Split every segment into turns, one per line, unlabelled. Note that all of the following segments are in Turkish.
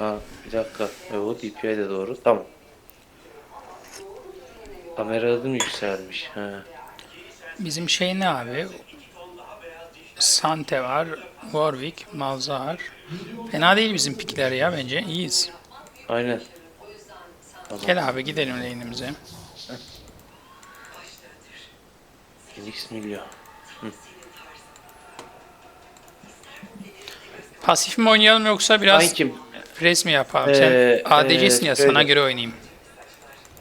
Ha bir dakika. E, o DPI de doğru. Tamam. Kamera hızım yükselmiş. Ha.
Bizim şey ne abi? Sante var, Warwick, Malzahar. Fena değil bizim pikler ya bence. İyiyiz.
Aynen.
Gel abi gidelim lane'imize.
Phoenix milyon.
Pasif mi oynayalım yoksa biraz
Ben kim?
Pres mi yapalım?
Ee,
Sen ADC'sin
ee,
ya sana
şöyle.
göre oynayayım.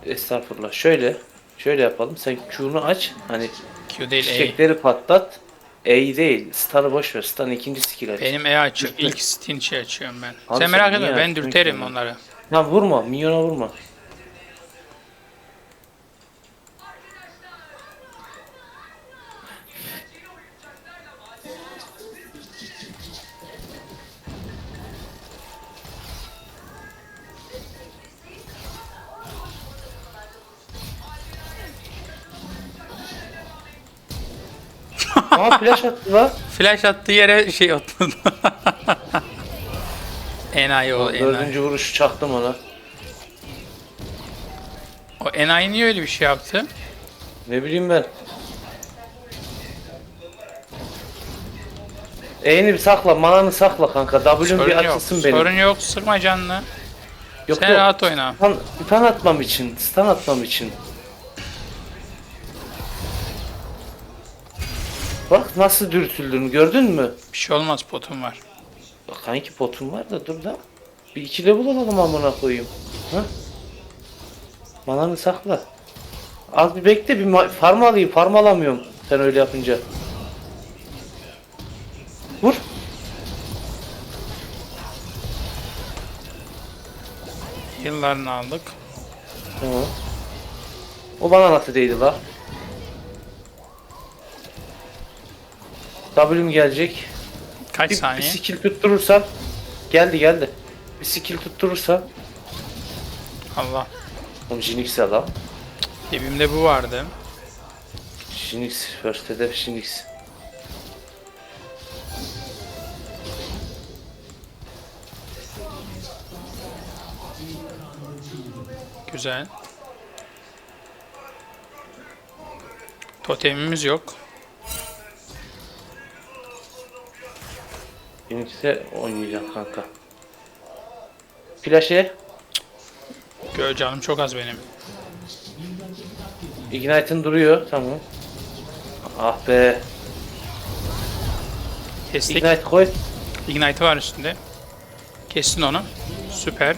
Estağfurullah. Şöyle. Şöyle yapalım. Sen Q'nu aç. Hani
Q değil E.
çiçekleri patlat. E değil. Star'ı boş ver. Star'ın ikinci skill aç.
Benim E açık. İlk stin şey açıyorum ben.
Abi
sen merak
sen
etme
niye
ben dürterim onları.
Ya vurma. Minyona vurma. Flash attı la.
Flash attığı yere şey atladı. enayi o enayi.
Dördüncü vuruşu çaktım ona.
O enayi niye öyle bir şey yaptı?
Ne bileyim ben. E'ni bir sakla, mananı sakla kanka.
Sorun
bir
yok.
açılsın benim.
Sorun yok. Sıkma canını.
yok
Sen
yok.
rahat oyna.
Stun, stun atmam için, stun atmam için. Bak nasıl dürtüldün gördün mü?
Bir şey olmaz potum var.
Bak kanki potum var da dur da. Bir iki level alalım amına koyayım. Ha? Mananı sakla. Az bir bekle bir farm alayım. Farm alamıyorum sen öyle yapınca. Vur.
Yıllarını aldık.
Tamam. O bana nasıl değdi la? W'm gelecek.
Kaç
Bir, bir
saniye?
skill tutturursan. Geldi geldi. Bir skill tutturursan.
Allah.
Oğlum Jinx'e lan.
Dibimde bu vardı.
Jinx. First hedef Jinx.
Güzel. Totemimiz yok.
Jinx'e oynayacağım kanka. Flash'e.
Gö canım çok az benim.
Ignite'ın duruyor. Tamam. Ah be.
Kestik.
Ignite koy.
Ignite var üstünde. Kestin onu. Süper.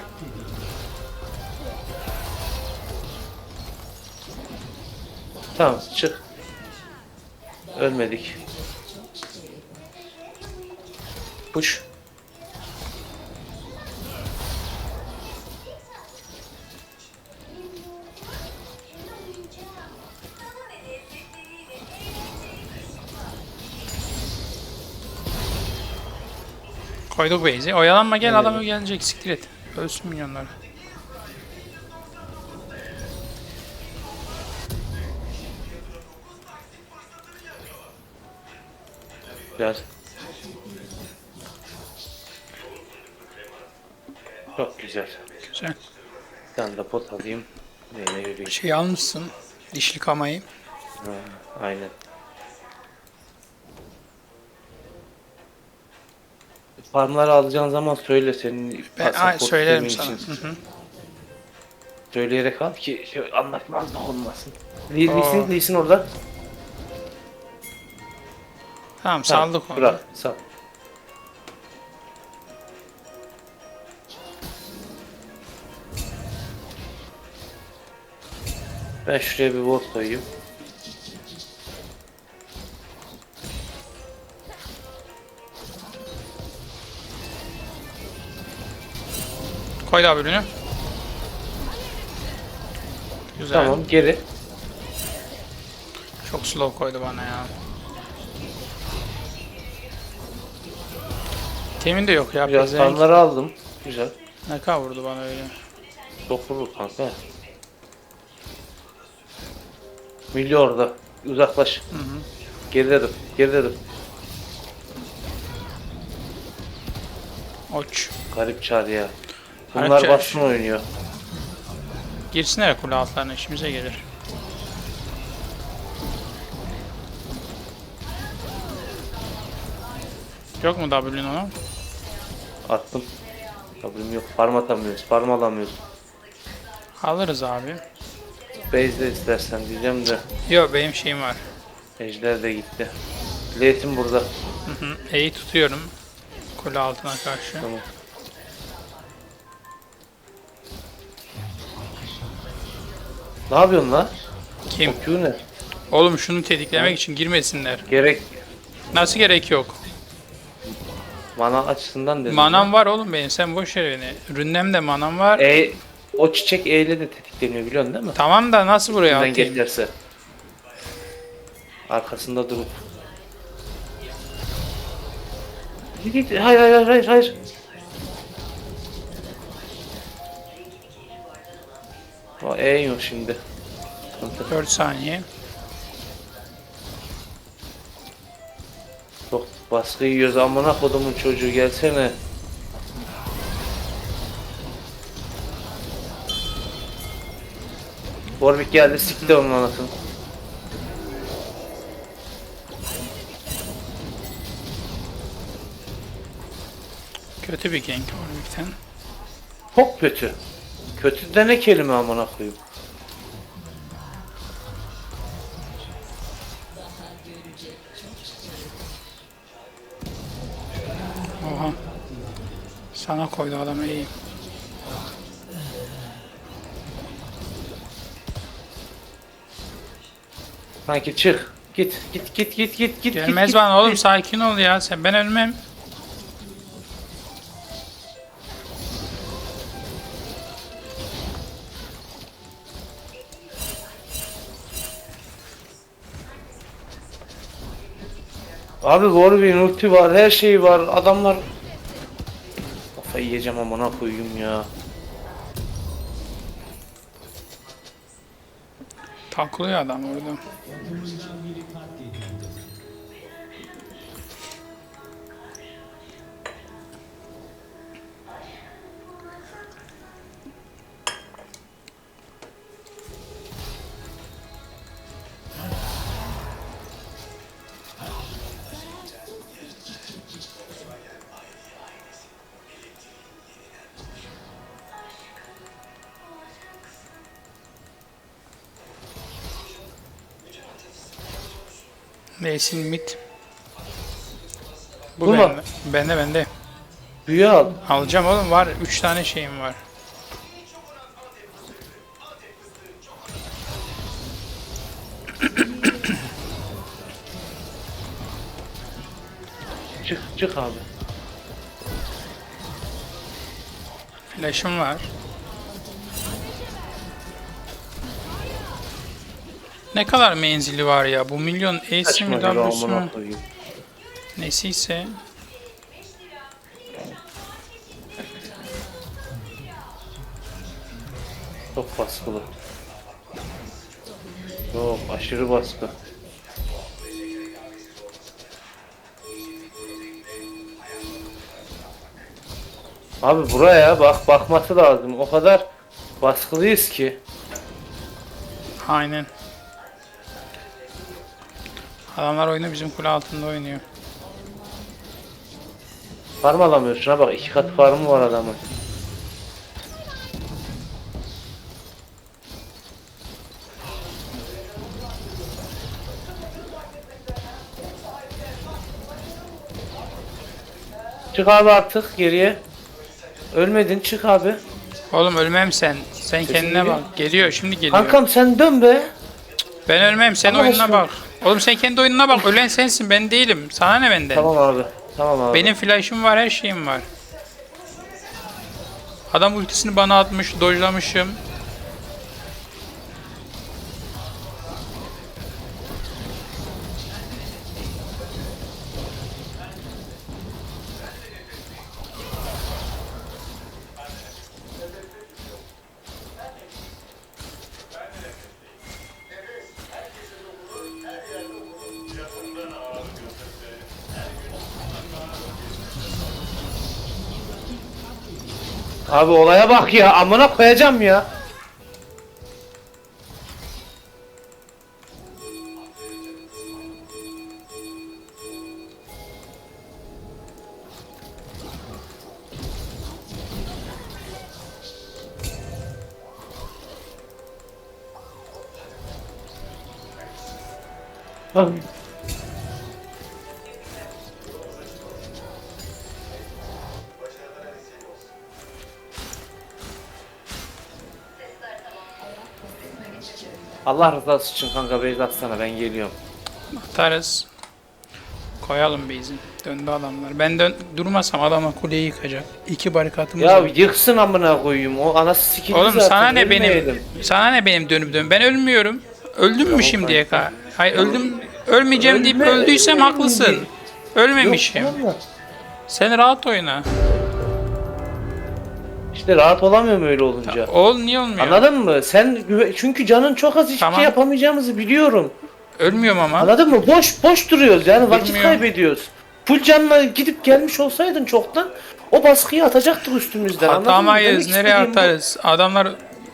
Tamam çık. Ölmedik. Push.
Koyduk base'i. Oyalanma gel adam gelecek. Siktir et. Ölsün milyonları.
Gel. Çok güzel.
Güzel.
Bir tane de pot alayım. Neyle yürüyeyim.
Şey almışsın. Dişli kamayı.
Ha, aynen. Farmları alacağın zaman söyle senin
Ben
pasaport
ay, söylerim sana.
için.
Hı hı.
Söyleyerek al ki şöyle anlatmazlık olmasın. Lee-
Aa.
Lee'sin, Lee'sin orada.
Tamam saldık onu.
Bırak, sal. Ben şuraya bir ward koyayım.
Koy da ürünü. Güzel.
Tamam, geri.
Çok slow koydu bana ya. Temin de yok ya.
Biraz farmları aldım. Güzel.
Ne kadar vurdu bana öyle.
Çok vurur kanka. Milli orada. Uzaklaş. Geride dur. Geride dur.
Oç.
Garip çağır ya. Bunlar
Hareket-
baskın oynuyor.
Girsinler kule altlarına işimize gelir. Yok mu W'nin ona?
Attım. Kabrim yok. Farm atamıyoruz. Farm alamıyoruz.
Alırız abi.
Base'de istersen diyeceğim de.
Yok benim şeyim var.
Ejder de gitti. Leysin burada.
Hı hı. E'yi tutuyorum. Kule altına karşı.
Tamam. Ne yapıyorsun lan?
Kim?
O Q ne?
Oğlum şunu tetiklemek için girmesinler.
Gerek
Nasıl gerek yok?
mana açısından dedim.
Manam var oğlum benim. Sen boş ver beni. Rünnem de manam var.
E, o çiçek E ile de tetikleniyor biliyorsun değil mi?
Tamam da nasıl buraya
Kimden
atayım?
geçerse. Arkasında durup. Git git. Hayır hayır hayır hayır. O E yok şimdi. Sıkıntı.
4 saniye.
Çok baskı yiyoruz amına kodumun çocuğu gelsene. Warwick geldi sikti onun anasını.
Kötü bir gank Warwick'ten.
Çok kötü. Kötü de ne kelime amına koyayım.
Oha. Sana koydu adam iyi.
Sanki çık. Git git git git git git.
Gelmez
git,
bana oğlum sakin ol ya. Sen ben ölmem.
Abi Warwick'in ulti var, her şeyi var. Adamlar Kafayı yiyeceğim amına koyayım ya.
Takılıyor adam orada. Neysin mid. Bu,
Bu mu?
bende. Bende bende.
Büyü al.
Alacağım oğlum var 3 tane şeyim var.
Çık çık abi.
Flash'ım var. Ne kadar menzili var ya? Bu milyon E'si mi mu?
amına koyayım.
Nesiyse.
Çok baskılı. Yok aşırı baskı. Abi buraya bak bakması lazım. O kadar baskılıyız ki.
Aynen. Adamlar oyunu bizim kule altında oynuyor.
Farm alamıyor. Şuna bak iki kat farmı var adamın. Çık abi artık geriye. Ölmedin çık abi.
Oğlum ölmem sen. Sen kendine
geliyor.
bak. Geliyor şimdi geliyor.
Kankam sen dön be.
Ben ölmem sen
Ama
oyununa
olsun.
bak. Oğlum sen kendi oyununa bak. Ölen sensin ben değilim. Sana ne benden?
Tamam abi. Tamam abi.
Benim flash'ım var her şeyim var. Adam ultisini bana atmış, dojlamışım.
Abi olaya bak ya amına koyacağım ya. Abi. Allah rızası için kanka beyz atsana ben geliyorum.
Atarız. Koyalım base'i. Döndü adamlar. Ben dön durmasam adamlar kuleyi yıkacak. İki barikatımız
Ya
var.
yıksın amına koyayım o anası sikildi
Oğlum
zaten,
sana ne benim
ölmeyelim.
sana ne benim dönüp dön. Ben ölmüyorum. Öldüm mü şimdiye kadar? Hayır öldüm. Ölmeyeceğim deyip
Ölme-
öldüysem haklısın. Ölmemişim. Sen rahat oyna.
İşte rahat olamıyorum öyle olunca.
Ol niye olmuyor?
Anladın mı? Sen güve- çünkü canın çok az hiçbir
Tamam.
şey yapamayacağımızı biliyorum.
Ölmüyorum ama.
Anladın mı? Boş boş duruyoruz yani vakit
Bilmiyorum.
kaybediyoruz. Full canla gidip gelmiş olsaydın çoktan o baskıyı atacaktık üstümüzden. anladın mı?
Atamayız. Nereye
istediğim bu.
atarız? Adamlar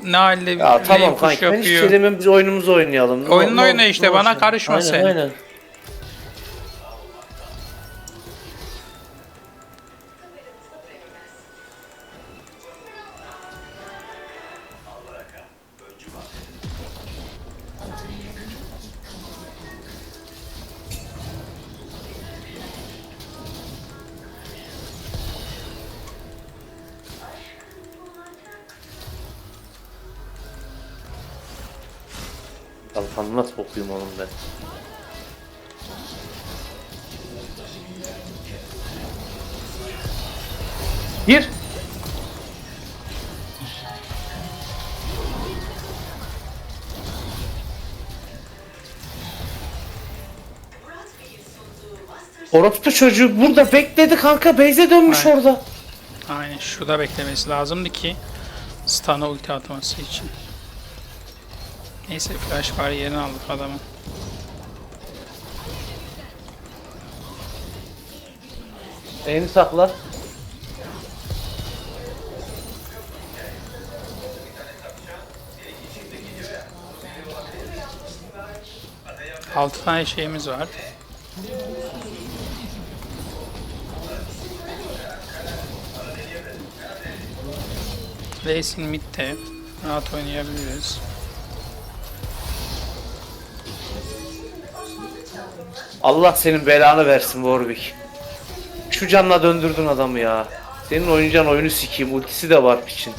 ne halde
Ya
lane
tamam
push
kanka ben hiç
yapıyor.
söylemem biz oyunumuzu oynayalım. Ne-
Oyununu
ne-
oyna
ne
işte, bana
olsun?
karışma
aynen,
sen.
Aynen. Kalkanı nasıl okuyayım onun ben? Gir. Orospu çocuğu burada bekledi kanka Beyze dönmüş
Aynen.
orada.
Aynen şurada beklemesi lazımdı ki stun'a ulti atması için. Neyse flash var yerini aldık adamın.
Elini sakla.
Altı tane şeyimiz var. Racing mid'de rahat oynayabiliriz.
Allah senin belanı versin Warwick. Şu canla döndürdün adamı ya. Senin oynayacağın oyunu sikeyim. Ultisi de var piçin.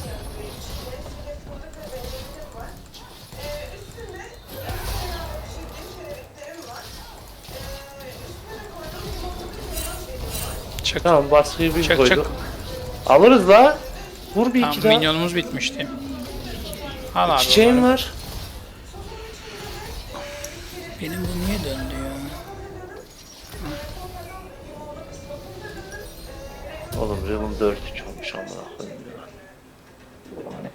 Çık.
Tamam baskıyı bir
Çık,
koyduk.
çık.
Alırız la. Vur bir
Tamam,
iki daha.
minyonumuz bitmişti. Al abi.
Çiçeğim var. Oğlum Realm 4 olmuş amına koyayım ya.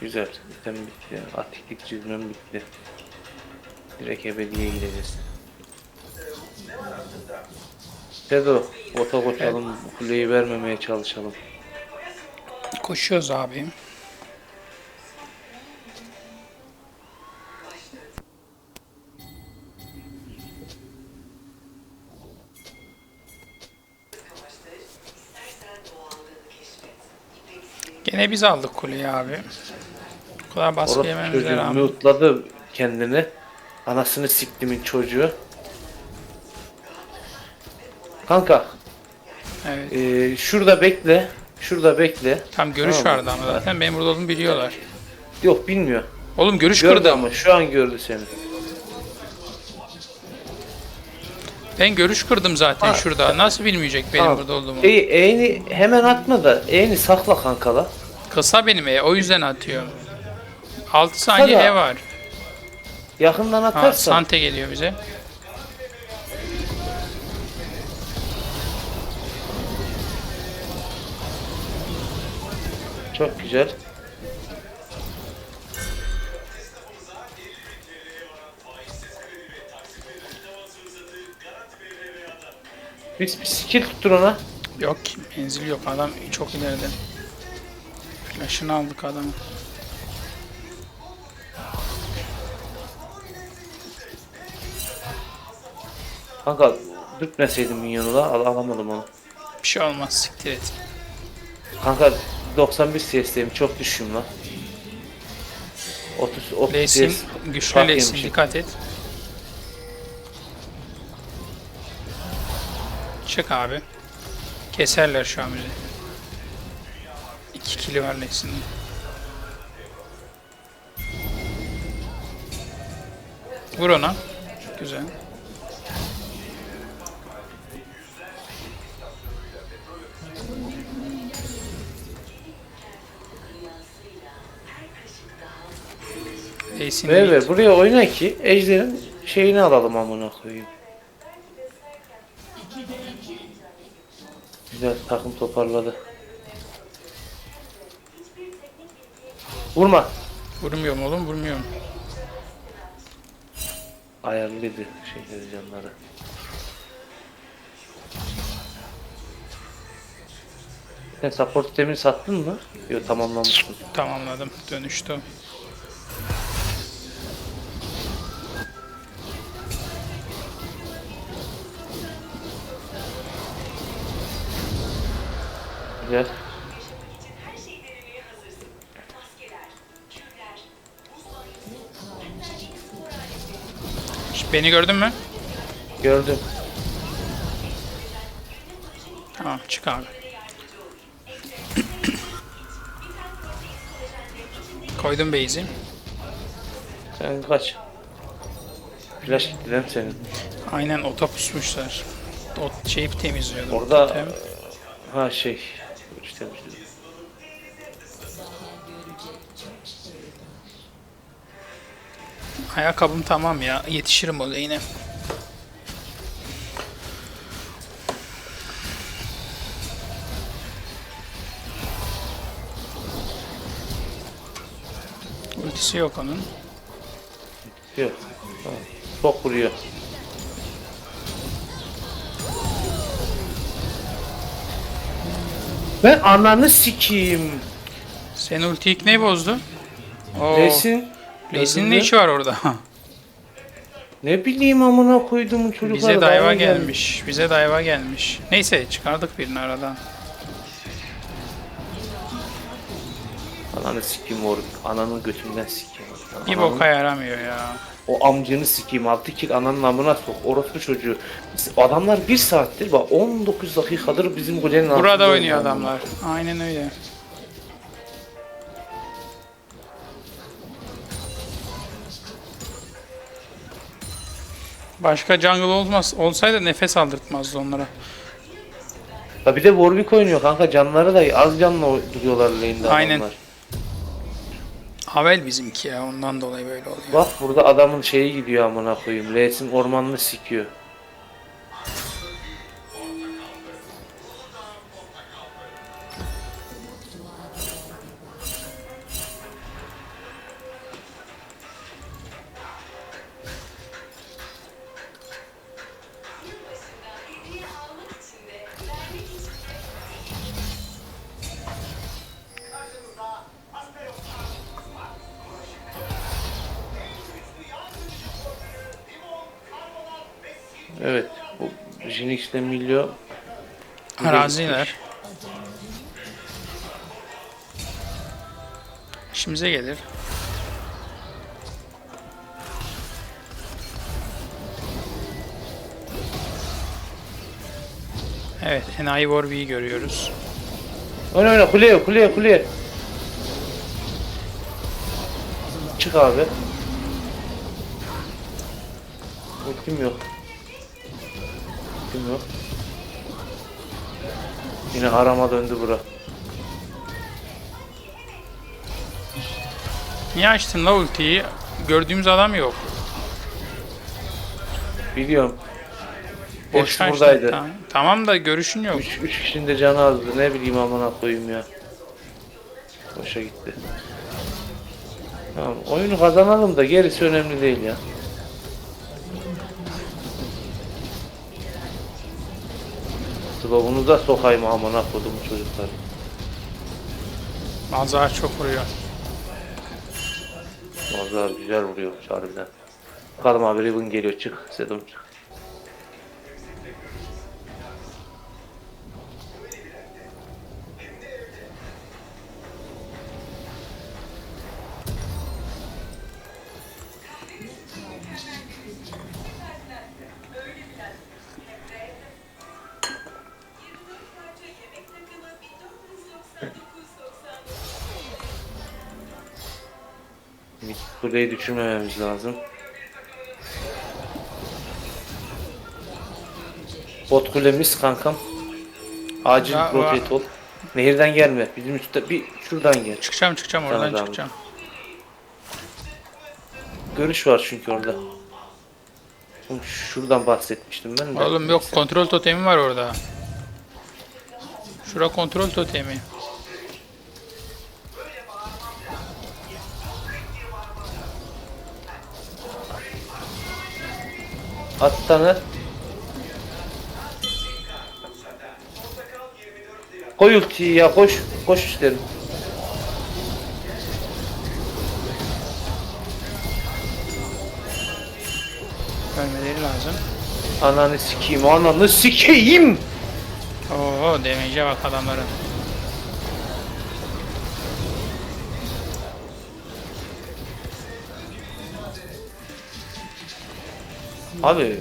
Güzel. Sistem bitti. Atiklik çizmem bitti. Direkt ebediye gideceğiz. Sedo, bota koşalım, kuleyi vermemeye çalışalım.
Koşuyoruz abi. Gene biz aldık kuleyi abi. Bu kadar baskı
Orası
yememize
çocuğu
rağmen.
mute'ladı kendini. Anasını siktimin çocuğu. Kanka,
Evet.
Ee, şurada bekle. Şurada bekle.
Tam görüş
Tamam.
vardı ama zaten benim burada olduğumu biliyorlar.
Yok bilmiyor.
Oğlum görüş
Gördü
kırdım.
ama şu an gördü seni.
Ben görüş kırdım zaten
Ha.
şurada. Nasıl bilmeyecek benim
Tamam.
burada olduğumu?
E, eğni hemen atma da eğni sakla kankala.
Kısa benim e, o yüzden atıyor. 6 saniye
Kısa da-
E var.
Yakından
Ha,
atarsan.
Sante geliyor bize.
Çok güzel. Biz bir skill tuttur ona.
Yok menzil yok adam çok ileride. Flash'ını aldık adamı.
Kanka dürtmeseydim minyonu da al alamadım onu.
Bir şey olmaz siktir et.
Kanka 91 CS'deyim çok düşüğüm lan. 30 30
Lesin
CS
güçlü
yemişim.
dikkat et. Çık abi. Keserler şu an bizi. 2 kili var Lesin'in. Vur ona. Güzel.
Ver ver buraya oyna ki Ejder'in şeyini alalım amına koyayım. Güzel takım toparladı. Vurma.
Vurmuyorum oğlum vurmuyorum.
Ayarlıydı şeyleri canları. Sen support temini sattın mı? Yok tamamlamışsın.
Tamamladım. Dönüştü.
Güzel.
Beni gördün mü?
Gördüm.
Tamam çık abi. Koydum base'i.
Sen kaç. Flash gitti lan senin.
Aynen ota pusmuşlar. O şeyi temizliyordu.
Orada
totem.
ha şey işte
Ayakkabım tamam ya. Yetişirim o yine. Ultisi yok onun.
yok. Tamam. Çok vuruyor. Ben ananı sikeyim.
Senin ulti ilk ne bozdu? Oo.
Resin.
Lesin'in ne işi var orada?
Ne bileyim amına koydum çocuklar.
Bize dayva
gelmiş.
gelmiş. Bize dayva gelmiş. Neyse çıkardık birini aradan.
Ananı sikeyim oğlum. Ananın götünden sikeyim.
Bir
Ananın-
boka yaramıyor ya.
O amcanı sikeyim altı kill ananın amına sok. Orospu çocuğu. Adamlar bir saattir bak 19 dakikadır bizim kulenin altında
Burada oynuyor adamlar. Aynen öyle. Başka jungle olmaz, olsaydı nefes aldırtmazdı onlara.
Ya bir de Warwick oynuyor kanka canları da az canlı duruyorlar lane'de
Aynen.
adamlar.
Havel bizimki ya ondan dolayı böyle oluyor.
Bak burada adamın şeyi gidiyor amına koyayım. Lesin ormanını sikiyor. Evet. Bu Jinx ile Milio
Araziler. İşimize gelir. Evet, Enayi Warwick'i görüyoruz.
Oyna oyna kuleye kuleye kuleye. Çık abi. Ultim yok. Yok. Yine harama döndü bura.
Niye açtın la ultiyi? Gördüğümüz adam yok.
Biliyorum.
Boş
Hepsi
açtın.
buradaydı.
Tamam. tamam da görüşün yok.
3 3 kişinin de canı azdı. Ne bileyim amına koyayım ya. Boşa gitti. Tamam, oyunu kazanalım da gerisi önemli değil ya. Da sokayım amına kodum çocuklar.
Mazhar çok vuruyor.
Mazhar güzel vuruyor harbiden. Bakalım abi Riven geliyor çık. Sedum çık. Kuleyi düşürmememiz lazım. Bot kulemiz kankam. Acil
Ya,
rotate ol. Nehirden gelme. Bizim üstte bir şuradan gel.
Çıkacağım çıkacağım oradan
tamam.
çıkacağım.
Görüş var çünkü orada. Oğlum Şuradan bahsetmiştim ben de.
Oğlum yok kontrol totemi var orada. Şura kontrol totemi.
At tane. Koy ultiyi ya koş. Koş isterim.
Ölmeleri lazım.
Ananı sikeyim, ananı sikeyim.
Oo damage'e bak adamların.
Abi.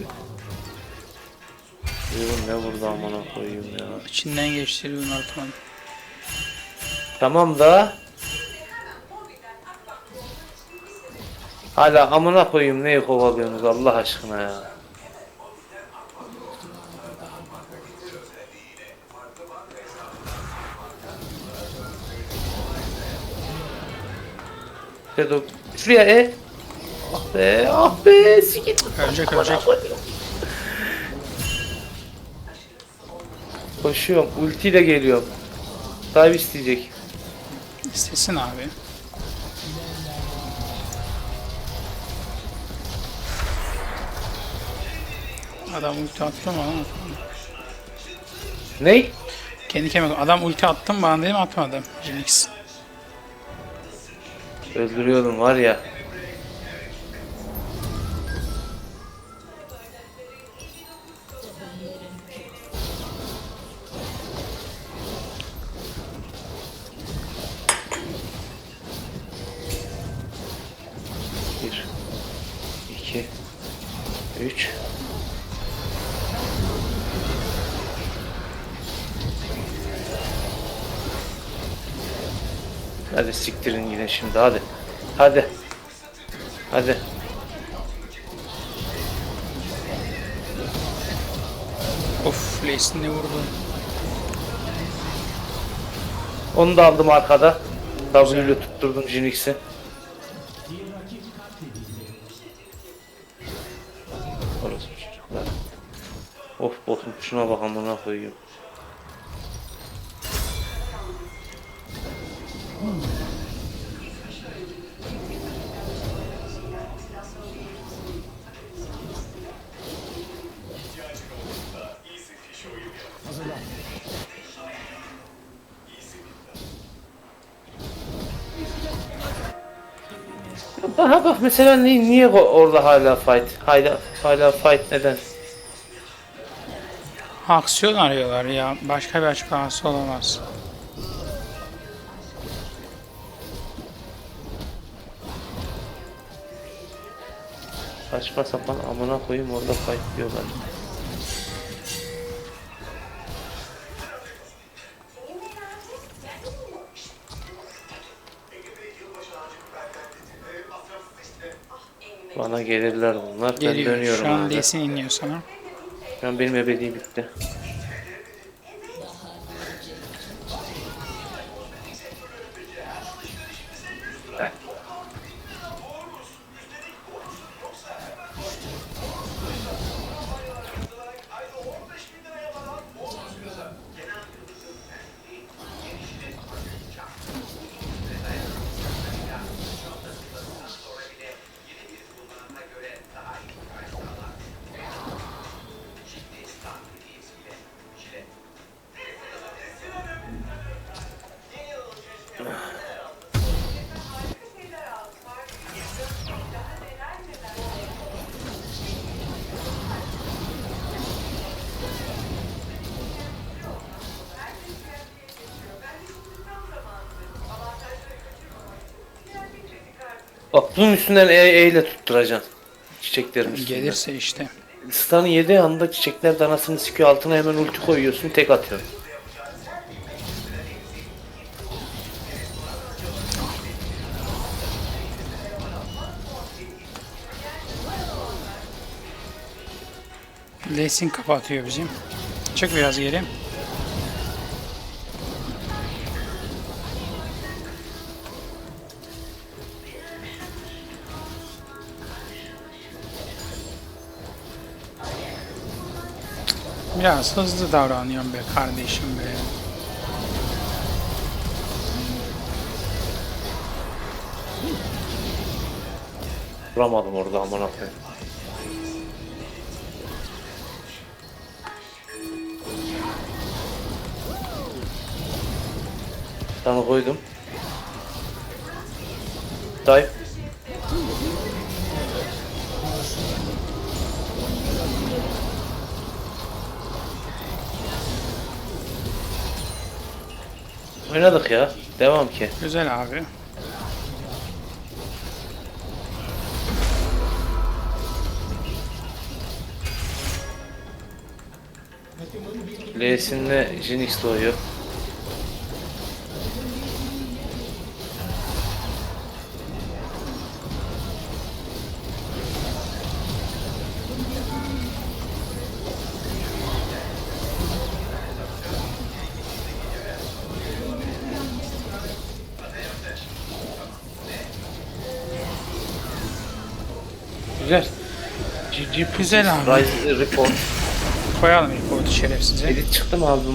Riven ne vurdu amına koyayım ya.
İçinden geçti Riven Altman.
Tamam da. Hala amına koyayım neyi kovalıyorsunuz Allah aşkına ya. Şuraya e. Be ah be sikit.
Ölecek ölecek.
Koşuyorum ultiyle geliyorum. Dive isteyecek.
İstesin abi. Adam ulti attı mı?
Ney?
Kendi kendime adam ulti attım bana dedim atmadım. Jinx.
Öldürüyordum var ya. Hadi siktirin yine şimdi hadi. Hadi. Hadi.
Of Leys'in ne vurdu.
Onu da aldım arkada. W ile tutturdum Jinx'i. Of botum şuna bak amına koyuyor. Aha bak mesela niye, niye orada hala fight? Hala, hala fight neden?
Aksiyon arıyorlar ya. Başka bir açıklaması olamaz.
Saçma sapan amına koyayım orada fight diyorlar. Bana gelirler bunlar. Ben
Geliyor.
dönüyorum
Şu an. Leys'in iniyor sana.
Şu an benim ebedi bitti. Bunun üstünden E, e ile tutturacaksın. Çiçeklerin üstünden.
Gelirse işte.
Stun'ı yediği anda çiçekler danasını sikiyor altına hemen ulti koyuyorsun tek atıyorsun.
Lesin kafa atıyor bizim. Çık biraz geri. Biraz hızlı davranıyorum be kardeşim be.
Vuramadım orada amına koyayım. Sana koydum. Oynadık ya. Devam ki.
Güzel abi.
L'sinle Jinx doğuyor.
Güzel abi.
Rise report.
Koyalım ilk o şerefsize.
Edit çıktı mı abi bu